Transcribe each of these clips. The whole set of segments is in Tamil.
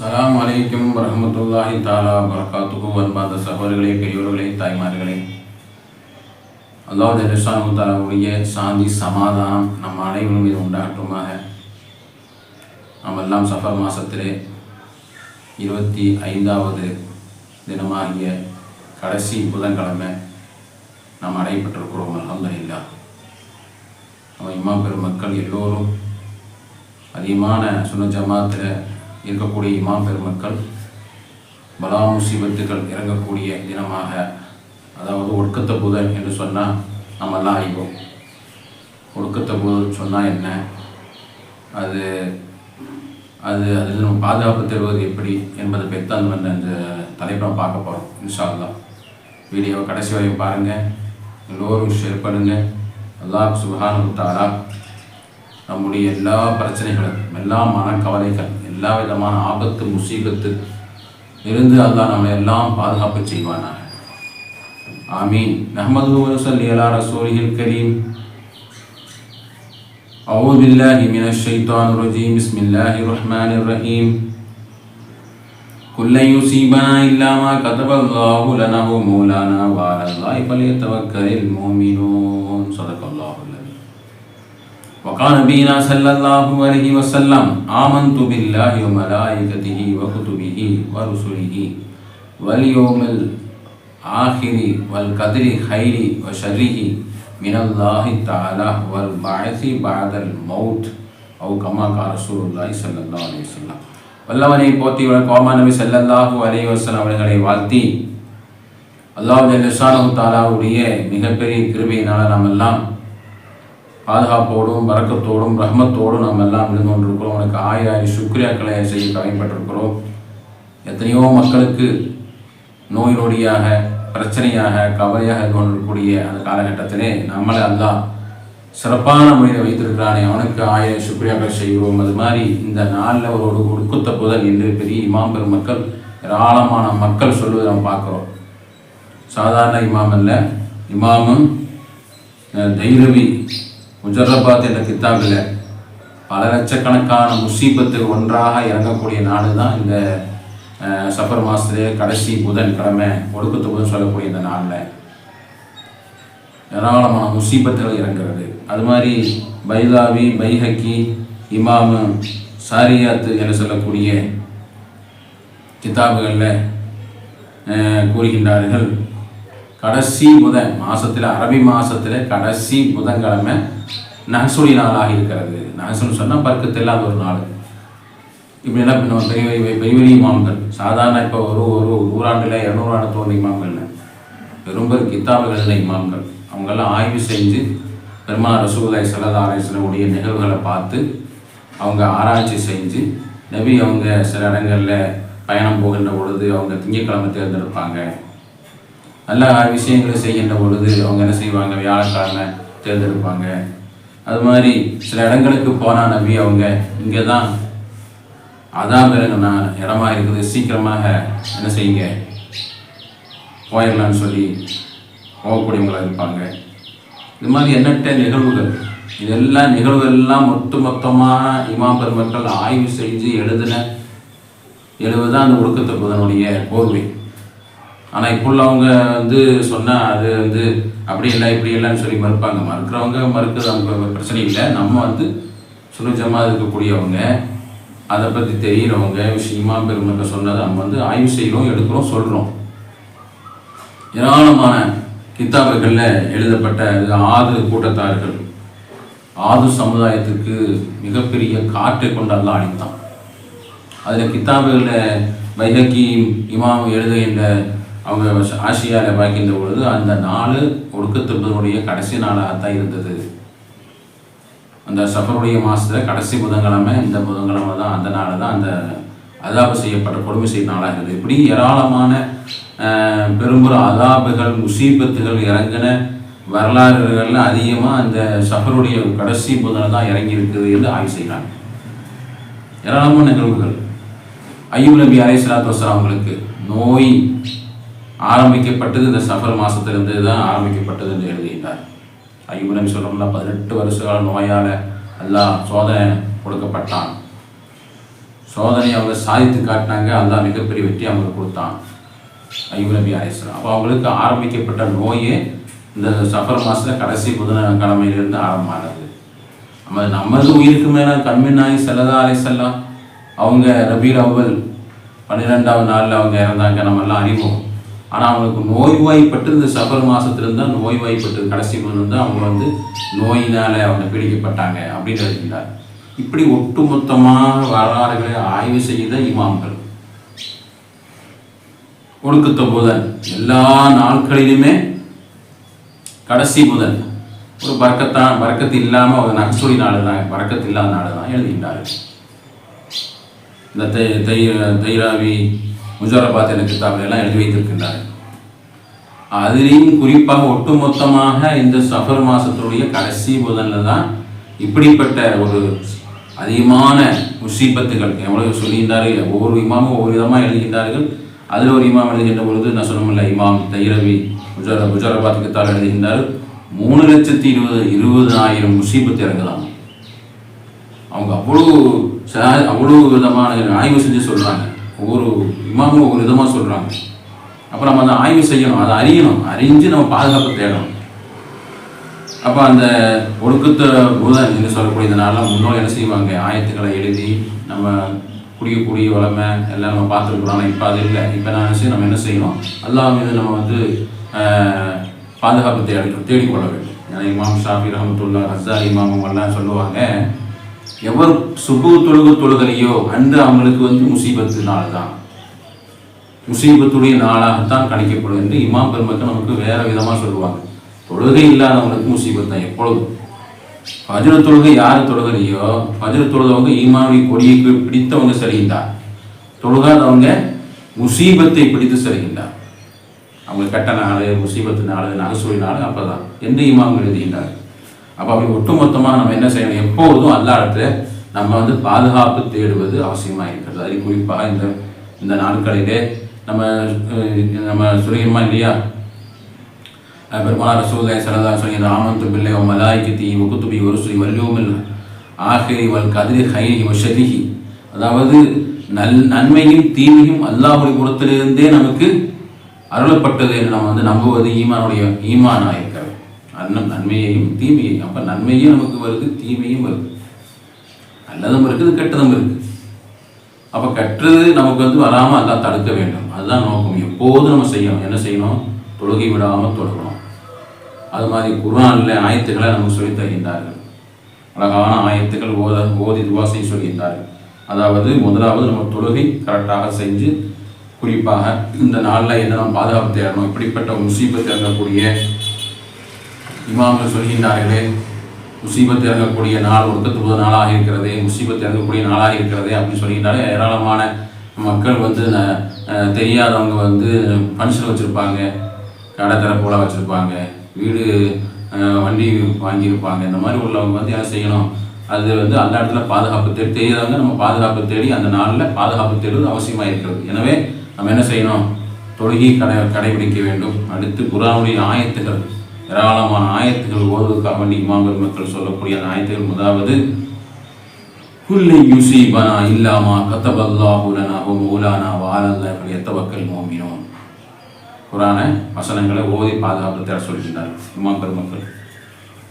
அஸ்ஸலாமு வலைக்கம் வரமத்துல்லாஹி தாலா வரகாத்துகு அன்பார்ந்த சகோதரர்களே பெரியோர்களே தாய்மார்களே. அல்லாஹ் ஜெலிஷானு தாலாவுடைய சாந்தி சமாதானம் நம் அனைவரும் இது உண்டாகட்டுமாக. நாம் எல்லாம் சஃபர் மாதத்திலே இருபத்தி ஐந்தாவது தினமாகிய கடைசி புதன்கிழமை நாம் அடைபட்டிருக்கிறோம் அலமதுல்லா நம்ம இம்மா பெருமக்கள் எல்லோரும் அதிகமான சுன்ன ஜமாத்தில் இருக்கக்கூடிய இமாம் பெருமக்கள் பலா முசீபத்துகள் இறங்கக்கூடிய தினமாக அதாவது ஒடுக்கத்த புதன் என்று சொன்னால் நம்ம எல்லாம் அறிவோம். ஒடுக்கத்த புதன் சொன்னால் என்ன? அது அது அதில் நம்ம பாதுகாப்பு தருவது எப்படி என்பதை பற்றி அந்த வந்து அந்த தலைப்பை பார்க்க போகிறோம் இன்ஷால்லாம் வீடியோவை கடைசி வரையும் பாருங்கள் எல்லோரும் ஷேர் பண்ணுங்கள் அல்லாஹ் சுபஹானு தாலா நம்முடைய எல்லா பிரச்சனைகளும் எல்லா மனக்கவலைகள் எல்லா விதமான ஆபத்து முசீபத்து இருந்து அல்லாஹ் நம்ம எல்லாம் பாதுகாப்பு செய்வானாக ஆமீன் நஹமது வசல்லி அலா ரசூலில் கரீம் أعوذ بالله من الشيطان الرجيم بسم الله الرحمن الرحيم كل يصيبنا إلا ما كتب الله لنا هو مولانا وعلى الله فليتوكل المؤمنون صدق الله العظيم وقال نبينا صلى الله عليه وسلم آمنت بالله وملائكته وكتبه ورسله واليوم الآخر والقدر خير وشره من الله تعالى والبعث بعد الموت أو كما قال رسول الله صلى الله عليه وسلم வல்லவனை போற்றி கோமா நபி ஸல்லல்லாஹு அலைஹி வஸல்லம் அவர்களை வாழ்த்தி அல்லாஹ் ஜல்லஷானு தாலாவுடைய மிகப்பெரிய கிருபையினால் நாம் எல்லாம் பாதுகாப்போடும் வரக்கத்தோடும் ரஹ்மத்தோடும் நாம் எல்லாம் இருந்து கொண்டிருக்கிறோம். உனக்கு ஆயாரி சுக்ரியாக்களை செய்ய கடமைப்பட்டிருக்கிறோம். எத்தனையோ மக்களுக்கு நோய் நொடியாக பிரச்சனையாக கவலையாக இருந்து கொண்டிருக்கக்கூடிய அந்த காலகட்டத்திலே நம்மளை அல்லா சிறப்பான முறையில் வைத்திருக்கிறானே. அவனுக்கு ஆயிரம் சுக்ரியாக்கள் செய்வோம் அது மாதிரி இந்த நாளில் ஒரு ஒரு ஒடுக்குத்த என்று பெரிய இமாம் பெருமக்கள் ஏராளமான மக்கள் சொல்வதை நம்ம பார்க்குறோம். சாதாரண இமாம் அல்ல இமாமும் தைரவி முஜர்ரபாத் என்ற கித்தாபில் பல லட்சக்கணக்கான முசீபத்துகள் ஒன்றாக இறங்கக்கூடிய நாடு தான் இந்த சஃபர் மாதத்திலே கடைசி புதன் கிழமை ஒடுக்கத்து புதன் சொல்லக்கூடிய இந்த நாளில். ஏராளமான முசீபத்துகள் இறங்குறது அது மாதிரி பைதாவி பைஹக்கி இமாமு சாரியாத்து என்று சொல்லக்கூடிய கித்தாபுகளில் கூறுகின்றார்கள். கடைசி புதன் மாசத்துல அரபி மாசத்துல கடைசி புதன்கிழமை நகசுடி நாளாக இருக்கிறது. நகசுன்னு சொன்னால் பர்க்கத்து இல்லாத ஒரு நாள். இப்படி என்ன பண்ணுவோம்? பெரிய பெரிய பெரிய இமாம்கள் சாதாரண இப்போ ஒரு ஒரு நூறாண்டில் இரநூறாண்டு தோன்ற இமாம்கள் பெரும் பெரும் கித்தாபுகள் இமாம்கள் அவங்கெல்லாம் ஆய்வு செஞ்சு பெருமாள் ரசூலாய் சல்லா அலிஸ்லமுடைய நிகழ்வுகளை பார்த்து அவங்க ஆராய்ச்சி செஞ்சு நபி அவங்க சில இடங்களில் பயணம் போகின்ற பொழுது அவங்க திங்கட்கிழமை தேர்ந்தெடுப்பாங்க. நல்ல விஷயங்களை செய்கின்ற பொழுது அவங்க என்ன செய்வாங்க? வியாழக்கிழமை தேர்ந்தெடுப்பாங்க. அது மாதிரி சில இடங்களுக்கு போனா நம்பி அவங்க இங்கே தான் அதான் பிறகுண்ணா இடமா இருக்குது சீக்கிரமாக என்ன செய்யுங்க? போயிடலான்னு சொல்லி போகக்கூடியவங்களாக இருப்பாங்க. இது மாதிரி எண்ணற்ற நிகழ்வுகள். இதெல்லாம் நிகழ்வுகள் எல்லாம் ஒட்டு மொத்தமாக இமாம் பெருமக்கள் ஆய்வு செஞ்சு எழுதின எழுவதான் அந்த ஒடுக்கத்தை புதனுடைய போர்வை. ஆனால் இப்போ உள்ளவங்க வந்து சொன்னால் அது வந்து அப்படி இல்லை இப்படி இல்லைன்னு சொல்லி மறுப்பாங்க. மறுக்கிறவங்க மறுக்கிறது அவங்க பிரச்சனை இல்லை. நம்ம வந்து சுனிச்சமாக இருக்கக்கூடியவங்க அதை பற்றி தெரிகிறவங்க விஷயமா பெருமக்க சொன்னதை நம்ம வந்து ஆய்வு செய்கிறோம் எடுக்கிறோம் சொல்கிறோம் ஏராளமான கித்தாபுகளில் எழுதப்பட்ட ஆது கூட்டத்தார்கள். ஆது சமுதாயத்துக்கு மிகப்பெரிய காற்றை கொண்டு அல்ல அளித்தான் அதில் கித்தாபுகளில் வைகக்கி இமாம் எழுதுகின்ற அவங்க ஆசியாவில் பார்க்கின்ற பொழுது அந்த நாள் ஒடுக்கத்தினுடைய கடைசி நாளாக தான் இருந்தது. அந்த சஃபருடைய மாதத்தில் கடைசி புதன்கிழமை இந்த புதன்கிழமை தான் அந்த நாள் தான் அந்த அதாபு செய்யப்பட்ட கொடுமை செய்யும் நாளாக இருந்தது. இப்படி ஏராளமான பெரும்புற பெரும்பெரும் அதாபுகள் முசீபத்துகள் இறங்கின வரலாறுகளில் அதிகமாக அந்த சஃபருடைய கடைசி புதனை தான் இறங்கி இருக்குது என்று ஆய்வு செய்கிறாங்க. ஏராளமான நிகழ்வுகள். ஐயூ நபி அலை சலாத்து அவங்களுக்கு நோய் ஆரம்பிக்கப்பட்டது இந்த சஃபர் மாதத்திலிருந்து தான் ஆரம்பிக்கப்பட்டது என்று எழுதுகின்றார் ஐயூப் சொல்லணும்னா பதினெட்டு வருஷ கால நோயால் எல்லாம் சோதனை கொடுக்கப்பட்டான். சோதனை அவங்க சாதித்து காட்டினாங்க அல்லாஹ் மிகப்பெரிய வெற்றி அவங்களுக்கு கொடுத்தான். ஐயூப் நபி அலிஸ்லாம் அப்போ அவங்களுக்கு ஆரம்பிக்கப்பட்ட நோயே இந்த சஃபர் மாதத்தில் கடைசி புதன் கிழமையிலிருந்து ஆரம்பமானது. நம்ம நமது உயிருக்கு மேலே கண்மினாய் செல்லதா அலிசல்லாம் அவங்க ரபீல் அவ்வல் பன்னிரெண்டாவது நாளில் அவங்க இறந்தாங்க. நம்ம எல்லாம் அறிவோம். ஆனால் அவங்களுக்கு நோய்வாய்ப்பட்டு இந்த சபர் மாதத்துலேருந்து தான் நோய்வாய்ப்பட்டு கடைசி புதன் அவங்க வந்து நோயினால் அவங்க பீடிக்கப்பட்டாங்க அப்படின்னு இருக்கிறார் இப்படி ஒட்டுமொத்தமாக வரலாறுகளை ஆய்வு செய்த இமாம்கள். ஒடுக்கத்த புதன் எல்லா நாட்களிலுமே கடைசி புதன் ஒரு பறக்கத்தான் பறக்கத்து இல்லாமல் ஒரு நகைச்சுவை நாடு தான் பறக்கத்து இல்லாத நாடு தான் எழுதுகின்றார்கள். இந்த தை தை தைராவி முஜாரபாத் என்ற கிதாபில் எல்லாம் எழுதி வைத்திருக்கின்றார்கள் அதிலையும் குறிப்பாக ஒட்டுமொத்தமாக இந்த சஃபர் மாதத்துடைய கடைசி புதனில் தான் இப்படிப்பட்ட ஒரு அதிகமான முசீபத்துகள் எவ்வளவு சொல்லியிருந்தார்கள் ஒவ்வொரு இமாமும் ஒவ்வொரு விதமாக எழுதுகின்றார்கள். அதில் ஒரு இமாம் எழுதுகின்ற பொழுது நான் சொன்னமில்ல இமாம் தைரவி முஜார குஜராபாத் கித்தால் எழுதுகின்றார் மூணு லட்சத்தி இருபது இருபதாயிரம் முசீபத்து இறங்கலாம் அவங்க அவ்வளோ ச- அவ்வளோ விதமான ஆய்வு செஞ்சு சொல்கிறாங்க ஒவ்வொரு இமாமும் ஒவ்வொரு விதமாக சொல்கிறாங்க அப்போ நம்ம அதை ஆய்வு செய்யணும் அதை அறியணும் அறிஞ்சு நம்ம பாதுகாப்பு தேடணும். அப்போ அந்த ஒழுக்கத்தை பூதன் என்று சொல்லக்கூடிய இந்த முன்னோர் என்ன செய்வாங்க? ஆயத்துக்களை எழுதி நம்ம குடிக்கக்கூடிய வளமை எல்லாம் நம்ம பார்த்துருக்குறோம். ஆனால் இப்போ அது இல்லை. இப்போ நான் நினச்சி நம்ம என்ன செய்யணும்? அல்லாஹ் மீது நம்ம வந்து பாதுகாப்பு தேடி தேடிக்கொள்ள வேண்டும். ஏன்னா இமாம் ஷாஃபி ரஹமத்துல்லா ரஸா இமாமும் எல்லாம் சொல்லுவாங்க எவர் சுபு தொழுகு தொழுகலையோ அந்த அவங்களுக்கு வந்து முசீபத்து நாள் தான் முசீபத்துடைய நாளாகத்தான் கணிக்கப்படும் என்று இமாம் பெருமக்கள் நமக்கு வேற விதமாக சொல்லுவாங்க. தொழுகை இல்லாதவங்களுக்கு முசீபத் தான் எப்பொழுதும். வஜ்ர தொழுகை யார் தொழுகலையோ வஜ்ர தொழுதவங்க ஈமானுடைய கொடியை பிடித்தவங்க சரிகின்றார். தொழுகாதவங்க முசீபத்தை பிடித்து சரிகின்றார். அவங்க கட்ட நாள் முசீபத்து நாள் நகசூரி நாள் அப்பதான். எந்த இமாம் எழுதுகின்றார் அப்போ அப்படி ஒட்டுமொத்தமாக நம்ம என்ன செய்யணும்? எப்போதும் அல்லா இடத்துல நம்ம வந்து பாதுகாப்பு தேடுவது அவசியமாக இருக்கிறது. அது குறிப்பாக இந்த இந்த நாட்களிலே நம்ம நம்ம சொல்லிடுமா இல்லையா? பெருமாள் பெருமானார் ரசூலை சரதா சொல்லி ராமன் பிள்ளை தீ முகுத்துபி ஒரு சுரி வல்லியோமில் ஆகிரி வல் கதிரி ஹைரி வஷதிஹி அதாவது நல் நன்மையும் தீமையும் அல்லாஹுடைய குணத்திலிருந்தே நமக்கு அருளப்பட்டது என்று நம்ம வந்து நம்புவது ஈமானுடைய ஈமான் ஆயிரம் அன்னம் நன்மையையும் தீமையையும் அப்போ நன்மையும் நமக்கு வருது தீமையும் வருது. நல்லதும் இருக்குது கெட்டதும் இருக்குது. அப்போ கெட்டது நமக்கு வந்து வராமல் அதான் தடுக்க வேண்டும். அதுதான் நோக்கம். எப்போதும் நம்ம செய்யணும். என்ன செய்யணும்? தொழுகை விடாமல் தொழுகணும். அது மாதிரி குரானில் ஆயத்துக்களை நமக்கு சொல்லி தருகின்றார்கள். அழகான ஆயத்துக்கள் ஓத ஓதி துவா செய்ய சொல்கின்றார்கள். அதாவது முதலாவது நம்ம தொழுகை கரெக்டாக செஞ்சு குறிப்பாக இந்த நாளில் என்ன நம்ம பாதுகாப்பு தேடணும் இப்படிப்பட்ட முசீபத்தை இருக்கக்கூடிய இமாம்கள் சொல்கின்றார்களே முசீபத்து இறங்கக்கூடிய நாள் ஒடுக்கத்துவது நாளாக இருக்கிறதே முசீபத்து இறங்கக்கூடிய நாளாக இருக்கிறதே அப்படின்னு சொல்லிட்டாலே ஏராளமான மக்கள் வந்து தெரியாதவங்க வந்து ஃபங்க்ஷன் வச்சுருப்பாங்க கடை போல வச்சுருப்பாங்க வீடு வண்டி வாங்கியிருப்பாங்க இந்த மாதிரி உள்ளவங்க வந்து என்ன செய்யணும்? அது வந்து அந்த இடத்துல பாதுகாப்பு தேடி தெரியாதவங்க நம்ம பாதுகாப்பு தேடி அந்த நாளில் பாதுகாப்பு தேடுவது அவசியமாக இருக்கிறது. எனவே நம்ம என்ன செய்யணும்? தொழுகி கடை கடைபிடிக்க வேண்டும். அடுத்து குரானுடைய ஆயத்துகள். ஏராளமான ஆயத்துகள் ஓதுவதற்காக வேண்டி இமாம்கள் மக்கள் சொல்லக்கூடிய அந்த ஆயத்துகள் முதலாவது குல்லை யூசிபனா இல்லாமா கத்தபல்லாஹு லனா ஹு மௌலானா வாலல்லாஹி எத்தவக்கல் மோமினோன் குரான வசனங்களை ஓதி பாதுகாப்பு தேட சொல்கின்றார் இமாம் பெருமக்கள்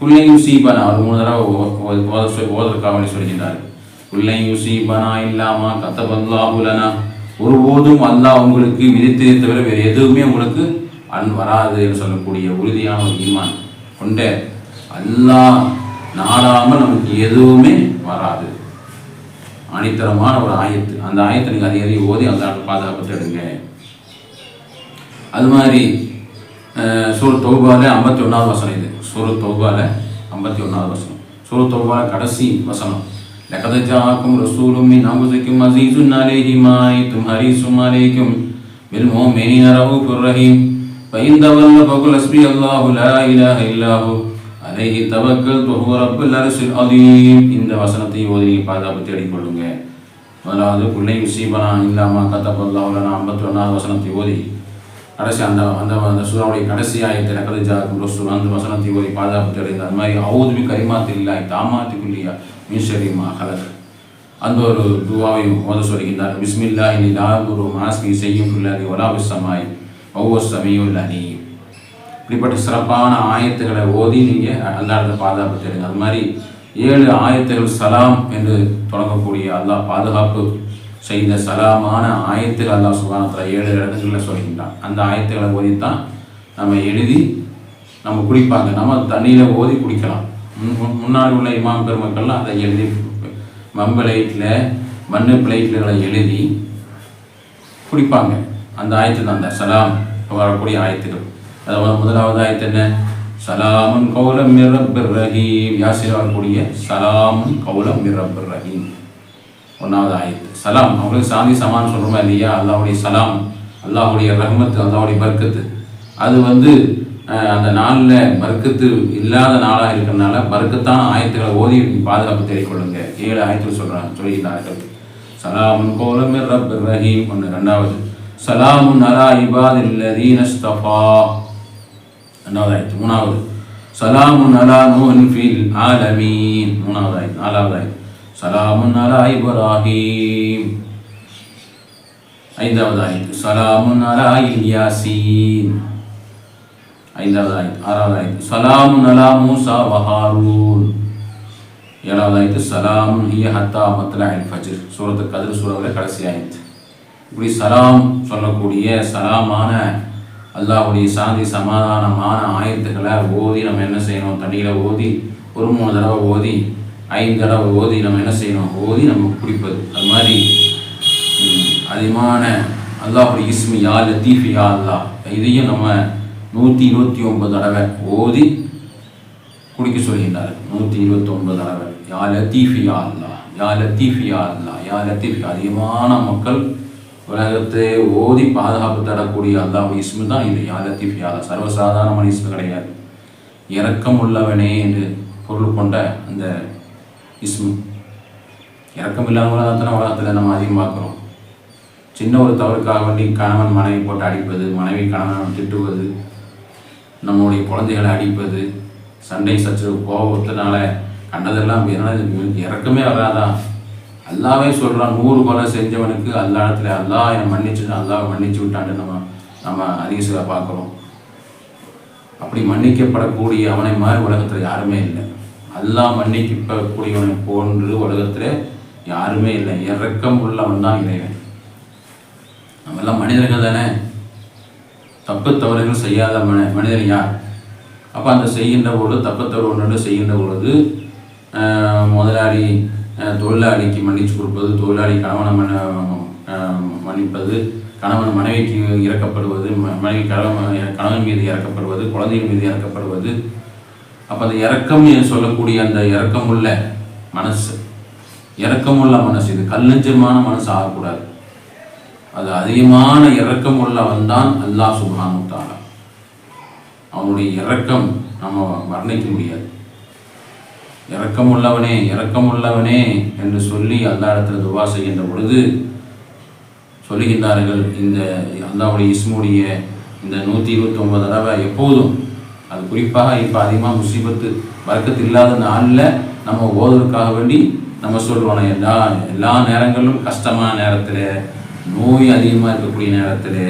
குல்லை யூசிபனா ஒரு மூணு தடவை ஓத ஓதற்காக வேண்டி சொல்கின்றார் குல்லை யூசிபனா இல்லாமா கத்தபல்லா உலனா ஒருபோதும் அல்லாஹ் உங்களுக்கு விதித்ததை தவிர வேறு எதுவுமே உங்களுக்கு அன் வராது என்று சொல்லக்கூடிய உறுதியான ஒரு ஈமான் கொண்ட அல்லா நாடாமல் நமக்கு எதுவுமே வராது. அனித்தரமான ஒரு ஆயத்து. அந்த ஆயத்தை நீங்கள் அதிகாரி ஓதி அந்த பாதுகாப்பு எடுங்க அது மாதிரி சூர் தொகுபால ஐம்பத்தி ஒன்றாவது வசனம் இது. சூர் தொகுபால ஐம்பத்தி ஒன்றாவது வசனம். சூர் தொகுபால கடைசி வசனம். லகதஜாக்கும் ரசூலும் மின் அம்புசிக்கும் அசீசுன் அலேஹிமாய் தும் ஹரீசும் அலேக்கும் பில் மோமினி ரவு ரஹீம். فإن تولوا فقل حسبي الله لا إله إلا هو عليه توكلت وهو رب العرش العظيم இந்த வசனத்தை ஓதி நீங்கள் பாதுகாப்பு தேடிக்கொள்ளுங்க முதலாவது பிள்ளை முசீபனா இல்லாமா கத்தப்பல்லாவுலனா ஐம்பத்தி ஒன்றாவது வசனத்தை ஓதி கடைசி அந்த அந்த அந்த சூறாவுடைய கடைசி ஆயத்தை நக்கது ஜாக்கும் ரசூல் அந்த வசனத்தை ஓதி பாதுகாப்பு தேடுங்க அது மாதிரி அவுதுபி கரிமாத்து இல்லாய் தாமாத்தி குல்லியா மீன்ஷரிமா ஹலக் அந்த ஒரு துவாவையும் ஓத சொல்கின்றார் பிஸ்மில்லா இனி லாபுரு மாஸ்மி செய்யும் பிள்ளாதி ஒலாபிசமாய் ஒவ்வொரு சமயம் அணி இப்படிப்பட்ட சிறப்பான ஆயத்துக்களை ஓதி நீங்கள் அல்லாத பாதுகாப்பு தெரியுங்க அது மாதிரி ஏழு ஆயத்துகள் சலாம் என்று தொடங்கக்கூடிய அல்லாஹ் பாதுகாப்பு செய்த சலாமான ஆயத்துகள் அல்லாஹ் சுபானத்தில் ஏழு இடங்களில் சொல்கின்றான் அந்த ஆயத்துக்களை ஓதித்தான் நம்ம எழுதி நம்ம குடிப்பாங்க நம்ம தண்ணியில் ஓதி குடிக்கலாம் முன் முன்னாடி உள்ள இமாம் பெருமக்கள்லாம் அதை எழுதி மண் பிளேட்டில் மண்ணு பிளேட்களை எழுதி குடிப்பாங்க அந்த ஆயத்து தான் அந்த சலாம் வரக்கூடிய ஆயத்துகள் அதாவது முதலாவது ஆயத்து என்ன? சலாமுன் கௌலம் மிரப்பர் ரஹீம். யாசிர் வரக்கூடிய சலாமுன் கௌலம் மிரப்பர் ரஹீம். ஒன்றாவது ஆயத்து. சலாம் அவங்களுக்கு சாந்தி சமான் சொல்கிறோமா இல்லையா? அல்லாவுடைய சலாம் அல்லாஹுடைய ரஹ்மத்து அல்லாவுடைய பர்க்கத்து. அது வந்து அந்த நாளில் பர்க்கத்து இல்லாத நாளாக இருக்கிறனால பர்க்கத்தான ஆயத்துக்களை ஓதி பாதுகாப்பு தேடிக்கொள்ளுங்க. ஏழு ஆயத்துகள் சொல்கிறாங்க சொல்லியிருந்தார்கள். சலாமுன் கோலம் ரப் ரஹீம். ஒன்று ரெண்டாவது. சலாமுன் அலா இபாதில்லதீன ஸ்தஃபா ரெண்டாவது ஆயத்து மூணாவது சலாமுன் அலா நூஹின் ஃபில் ஆலமீன் மூணாவது ஆயத்து நாலாவது ஆயத்து சலாமுன் அலா இப்ராஹீம் ஐந்தாவது ஆயத்து சலாமுன் அலா இல்யாசீன் ஐந்தாவது ஆயத்து ஆறாவது ஆயத்து சலாமுன் அலா மூசா வஹாரூன் ஏழாவது ஆயத்து சலாமுன் ஹிய ஹத்தா மத்லா அல் ஃபஜ்ர் சூரத்து கதிர் சூறாவில் கடைசி ஆயத்து இப்படி சலாம் சொல்லக்கூடிய சலாமான அல்லாஹுடைய சாந்தி சமாதானமான ஆயத்துக்களை ஓதி நம்ம என்ன செய்யணும்? தண்ணியில் ஓதி ஒரு மூணு தடவை ஓதி ஐந்து தடவை ஓதி நம்ம என்ன செய்யணும்? ஓதி நம்ம குடிப்பது. அது மாதிரி அதிகமான அல்லாஹுடைய இஸ்மி யா லத்தீஃப் யா அல்லா இதையும் நம்ம நூற்றி இருபத்தி ஒன்பது தடவை ஓதி குடிக்க சொல்கின்றார் நூற்றி இருபத்தி ஒன்பது தடவை. யா லத்தீஃப் யா அல்லா யா லத்தீஃப் யா அல்லா யா லத்தீஃப் அதிகமான மக்கள் உலகத்தை ஓதி பாதுகாப்பு தரக்கூடிய அல்லாஹ் இஸ்மு தான் இது. யா லத்தீஃப் யா சர்வசாதாரணமான இஸ்மு கிடையாது. இறக்கம் உள்ளவனே என்று பொருள் கொண்ட அந்த இஸ்மு. இறக்கம் இல்லாத உலகத்தில் உலகத்தில் நம்ம அதிகம் பார்க்குறோம். சின்ன ஒரு தவறுக்காக வேண்டி கணவன் மனைவி போட்டு அடிப்பது மனைவி கணவன் திட்டுவது நம்மளுடைய குழந்தைகளை அடிப்பது சண்டை சச்சரவு கோபத்தினால கண்டதெல்லாம் இறக்கமே வராதான் அல்லாவே சொல்கிறான் நூறு கொலை செஞ்சவனுக்கு அல்லா இடத்துல அல்லா என்னை மன்னிச்சு அல்லாவை மன்னிச்சு விட்டான்ட்டு நம்ம நம்ம அதிகசில பார்க்குறோம். அப்படி மன்னிக்கப்படக்கூடிய அவனை மாதிரி உலகத்தில் யாருமே இல்லை. அல்லாஹ் மன்னிக்கப்படக்கூடியவனை போன்று உலகத்தில் யாருமே இல்லை. இறக்கம் உள்ளவன் தான் இறைவன். நம்மெல்லாம் மனிதர்கள் தானே? தப்பு தவறுகள் செய்யாத மன மனிதன் யார்? அப்போ அந்த செய்கின்ற பொழுது தப்பு தவறு ஒன்று செய்கின்ற பொழுது முதலாளி தொழிலாளிக்கு மன்னிச்சு கொடுப்பது தொழிலாளி கணவனை மன மன்னிப்பது கணவன் மனைவிக்கு இறக்கப்படுவது மனைவி கணவன் கணவன் மீது இறக்கப்படுவது குழந்தைகள் மீது இறக்கப்படுவது. அப்போ அந்த இறக்கம் சொல்லக்கூடிய அந்த இறக்கமுள்ள மனசு இறக்கமுள்ள மனசு இது கல்லஞ்சமான மனசு ஆகக்கூடாது. அது அதிகமான இறக்கம் உள்ளவன் தான் அல்லாஹ் சுபானு தாலா அவனுடைய இறக்கம் நம்ம வர்ணிக்க முடியாது. இறக்கம் உள்ளவனே இறக்கம் உள்ளவனே என்று சொல்லி அந்த இடத்துல துவா செய்கின்ற பொழுது சொல்லுகின்றார்கள் இந்த அல்லாவுடைய இஸ்முடைய இந்த நூற்றி இருபத்தி ஒன்பது தடவை எப்போதும். அது குறிப்பாக இப்போ அதிகமாக முசீபத்து வர்க்கத்து இல்லாத நாளில் நம்ம ஓதுவதற்காக வேண்டி நம்ம சொல்கிறோம் எல்லா எல்லா நேரங்களிலும் கஷ்டமான நேரத்தில் நோய் அதிகமாக இருக்கக்கூடிய நேரத்தில்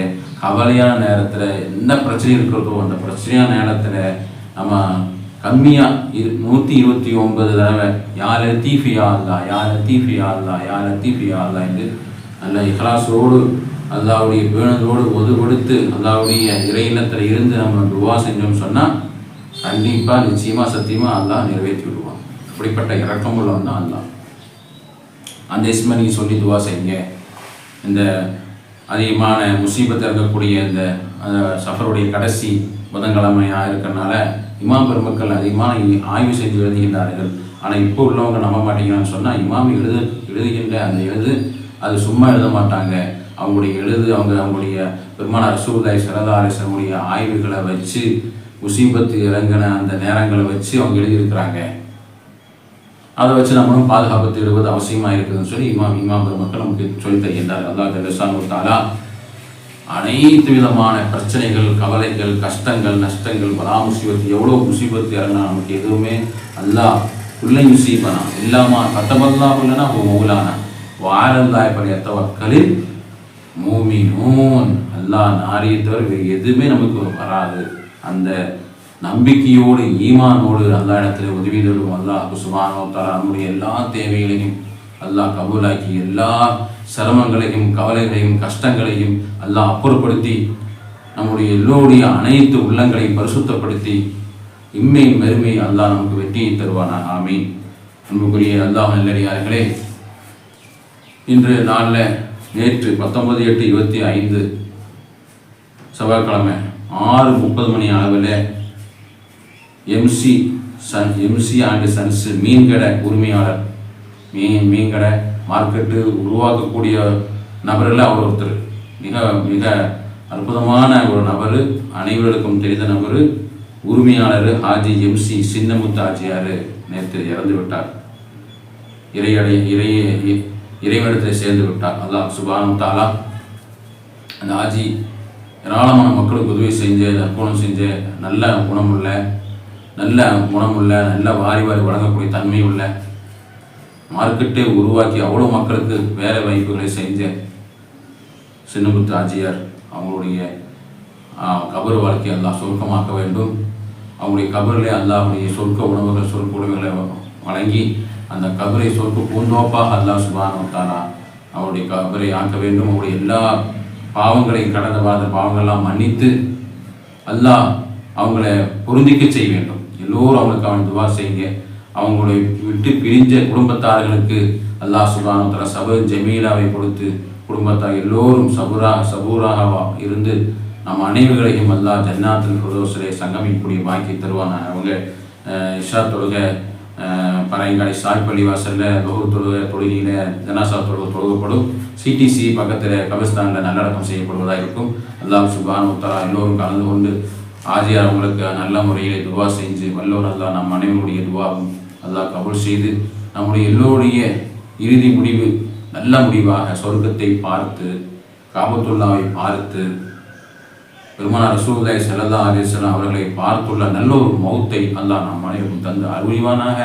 கவலையான நேரத்தில் எந்த பிரச்சனை இருக்கிறதோ அந்த பிரச்சனையான நேரத்தில் நம்ம கம்மியாக இரு நூற்றி இருபத்தி ஒன்பது தடவை யார் லத்தீஃபியா அல்லா யார் லத்தீஃபியா அல்லா யார் லத்தீஃபியா அல்லா என்று அல்ல இஹ்லாஸோடு அல்லாவுடைய பேணதோடு ஒது கொடுத்து அல்லாவுடைய இறையினத்தில் இருந்து நம்ம துவா செஞ்சோம்னு சொன்னால் கண்டிப்பாக நிச்சயமாக சத்தியமாக அல்லா நிறைவேற்றி விடுவான். அப்படிப்பட்ட இறக்கம் உள்ளவன் தான் அல்லா அந்த இஸ்மை நீங்கள் சொல்லி துவா செய்யுங்க. இந்த அதிகமான முசீபத்தில் இருக்கக்கூடிய இந்த சஃபருடைய கடைசி புதன்கிழமையாக இருக்கிறனால இமாம் பெருமக்கள் அதிகமான ஆய்வு செய்து எழுதுகின்றார்கள். ஆனால் இப்போ உள்ளவங்க நம்ப மாட்டீங்கன்னு சொன்னால் இமாம் எழுது எழுதுகின்ற அந்த எழுது அது சும்மா எழுத மாட்டாங்க. அவங்களுடைய எழுது அவங்க அவங்களுடைய பெருமான ரசூதாய் சரதாரசனுடைய ஆய்வுகளை வச்சு முசீபத்து இறங்கின அந்த நேரங்களை வச்சு அவங்க எழுதியிருக்கிறாங்க. அதை வச்சு நம்மளும் பாதுகாப்பு தேடுவது அவசியமாக இருக்குதுன்னு சொல்லி இமாம் இமாம் மக்கள் நமக்கு சொல்லி தருகின்றார் அல்லாஹ் ஜல்லசானு தாலா அனைத்து விதமான பிரச்சனைகள் கவலைகள் கஷ்டங்கள் நஷ்டங்கள் பலா முசீபத்து எவ்வளோ முசீபத்து இறங்கினா நமக்கு எதுவுமே அல்லா குல்லை முசீபனா இல்லாமா கத்தபல்லாஹு இல்லைனா அப்போ மௌலானா. வாரல்லாய் பழைய தவக்கலில் மூமினூன். அல்லாஹ் நாரியத்தவர் தவிர வேறு எதுவுமே நமக்கு வராது. அந்த நம்பிக்கையோடு ஈமானோடு அல்லா இடத்துல உதவி தரும் அல்லாஹ் சுபானோ தர நம்முடைய எல்லா தேவைகளையும் அல்லாஹ் கபூலாக்கி எல்லா சிரமங்களையும் கவலைகளையும் கஷ்டங்களையும் அல்லாஹ் அப்புறப்படுத்தி நம்முடைய எல்லோருடைய அனைத்து உள்ளங்களையும் பரிசுத்தப்படுத்தி இம்மை மெருமை அல்லாஹ் நமக்கு வெற்றியை தருவானா ஆமீன். அன்புக்குரிய அல்லாஹ் நல்லடியார்களே இன்று நாளில் நேற்று பத்தொன்பது எட்டு இருபத்தி ஐந்து செவ்வாய்க்கிழமை ஆறு முப்பது மணி அளவில் MC son MC and sons மீன்கடை உரிமையாளர் மீன் மீன்கடை மார்க்கெட்டு உருவாக்கக்கூடிய நபரில் அவர் ஒருத்தர். மிக மிக அற்புதமான ஒரு நபர் அனைவருக்கும் தெரிந்த நபர் உரிமையாளர் ஹாஜி எம்சி சின்னமுத்து ஆச்சியார் நேற்று இறந்து விட்டார். இறையடை இறை இறைவனத்தில் சேர்ந்து விட்டார். அல்லாஹ் சுபானம் தாலா அந்த ஆஜி ஏராளமான மக்களுக்கு உதவி செஞ்சு நற்குணம் செஞ்சு நல்ல குணமுள்ள நல்ல குணமுள்ள நல்ல வாரி வாரி வழங்கக்கூடிய தன்மை உள்ள மார்க்கெட்டை உருவாக்கி அவ்வளோ மக்களுக்கு வேலை வாய்ப்புகளை செஞ்ச சின்னமுத்து ஆஜியார் அவங்களுடைய கபர் வாழ்க்கையை எல்லாம் சுருக்கமாக்க வேண்டும். அவங்களுடைய கபரிலே அல்லாவுடைய சொர்க்க உணவுகள் சொர்க்க உணவுகளை வழங்கி அந்த கபரை சொர்க்க பூந்தோப்பாக அல்லாஹ் சுபானவத்தாரா அவருடைய கபரை ஆக்க வேண்டும். அவருடைய எல்லா பாவங்களையும் கடந்த வாழ்ந்த பாவங்கள்லாம் மன்னித்து அல்லாஹ் அவங்கள பொருந்திக்க செய்ய வேண்டும். எல்லோரும் அவங்களுக்கு அவன் துவா செய்யுங்க. அவங்களை விட்டு பிரிஞ்ச குடும்பத்தார்களுக்கு அல்லாஹ் சுபானத்தர சபு ஜமீலாவை கொடுத்து குடும்பத்தார் எல்லோரும் சபுரா சபூராகவா இருந்து நம் அனைவர்களையும் அல்லாஹ் ஜன்னாத்தில் பிரதோசரை சங்கமிக்கக்கூடிய பாக்கி தருவான் அவங்க இஷா தொழுகை பறையங்காடி சாய்ப்பள்ளி வாசலில் லோகர் தொழுகை தொழுகையில் ஜனாசா தொழுகை தொழுகப்படும். சிடிசி பக்கத்தில் கபிஸ்தானில் நல்லடக்கம் செய்யப்படுவதாக இருக்கும். அல்லாஹ் சுபான் உத்தரா எல்லோரும் கலந்து கொண்டு ஆஜியார் அவங்களுக்கு நல்ல முறையில் துவா செஞ்சு வல்லோர் அல்லா நம் அனைவருடைய துவாவும் அல்லாஹ் கபுல் செய்து நம்முடைய எல்லோருடைய இறுதி முடிவு நல்ல முடிவாக சொர்க்கத்தை பார்த்து காபத்துல்லாவை பார்த்து பெருமானார் ரசூல்லாய் செல்லல்லா அலிஸ்லாம் அவர்களை பார்த்துள்ள நல்ல ஒரு மௌத்தை அல்லாஹ் நம் அனைவரும் தந்து அருள்வானாக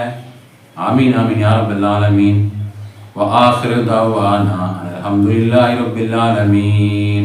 ஆமீன் ஆமீன் யார் பெல்லாலமீன் وآخر دعوانا الحمد لله رب العالمين